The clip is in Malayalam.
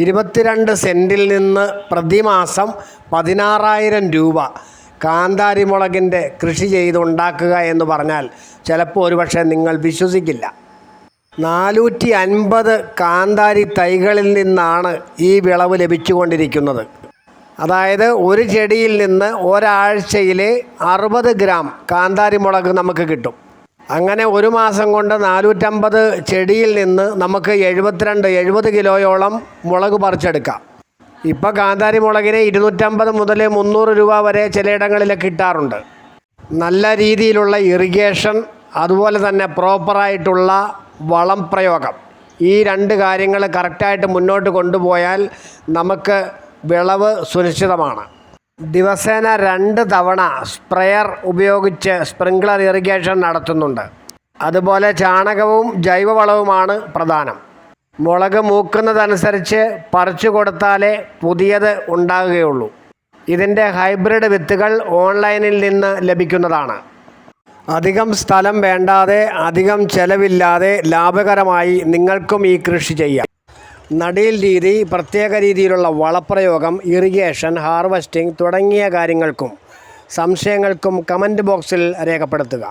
ഇരുപത്തിരണ്ട് സെന്റിൽ നിന്ന് പ്രതിമാസം പതിനാറായിരം രൂപ കാന്താരി മുളകിന്റെ കൃഷി ചെയ്തുണ്ടാക്കുക എന്ന് പറഞ്ഞാൽ ചിലപ്പോൾ ഒരുപക്ഷെ നിങ്ങൾ വിശ്വസിക്കില്ല. നാനൂറ്റി അൻപത് കാന്താരി തൈകളിൽ നിന്നാണ് ഈ വിളവ് ലഭിച്ചുകൊണ്ടിരിക്കുന്നത്. അതായത് ഒരു ചെടിയിൽ നിന്ന് ഒരാഴ്ചയിലെ അറുപത് ഗ്രാം കാന്താരി മുളക് നമുക്ക് കിട്ടും. അങ്ങനെ ഒരു മാസം കൊണ്ട് നാനൂറ്റമ്പത് ചെടിയിൽ നിന്ന് നമുക്ക് എഴുപത്തിരണ്ട് എഴുപത് കിലോയോളം മുളക് പറിച്ചെടുക്കാം. ഇപ്പോൾ കാന്താരി മുളകിന് ഇരുന്നൂറ്റമ്പത് മുതൽ മുന്നൂറ് രൂപ വരെ ചിലയിടങ്ങളിൽ കിട്ടാറുണ്ട്. നല്ല രീതിയിലുള്ള ഇറിഗേഷൻ അതുപോലെ തന്നെ പ്രോപ്പറായിട്ടുള്ള വളം പ്രയോഗം. ഈ രണ്ട് കാര്യങ്ങൾ കറക്റ്റായിട്ട് മുന്നോട്ട് കൊണ്ടുപോയാൽ നമുക്ക് വിളവ് സുനിശ്ചിതമാണ് ദിവസേന രണ്ട് തവണ സ്പ്രെയർ ഉപയോഗിച്ച് സ്പ്രിംഗ്ലർ ഇറിഗേഷൻ നടത്തുന്നുണ്ട്. അതുപോലെ ചാണകവും ജൈവവളവുമാണ് പ്രധാനം. മുളക് മൂക്കുന്നതനുസരിച്ച് പറിച്ചു കൊടുത്താലേ പുതിയത് ഉണ്ടാകുകയുള്ളൂ. ഇതിന്റെ ഹൈബ്രിഡ് വിത്തുകൾ ഓൺലൈനിൽ നിന്ന് ലഭിക്കുന്നതാണ്. അധികം സ്ഥലം വേണ്ടാതെ അധികം ചെലവില്ലാതെ ലാഭകരമായി നിങ്ങൾക്കും ഈ കൃഷി ചെയ്യാം. നടീൽ രീതി പ്രത്യേക രീതിയിലുള്ള വളപ്രയോഗം ഇറിഗേഷൻ ഹാർവെസ്റ്റിംഗ് തുടങ്ങിയ കാര്യങ്ങൾക്കും സംശയങ്ങൾക്കും കമന്റ് ബോക്സിൽ രേഖപ്പെടുത്തുക.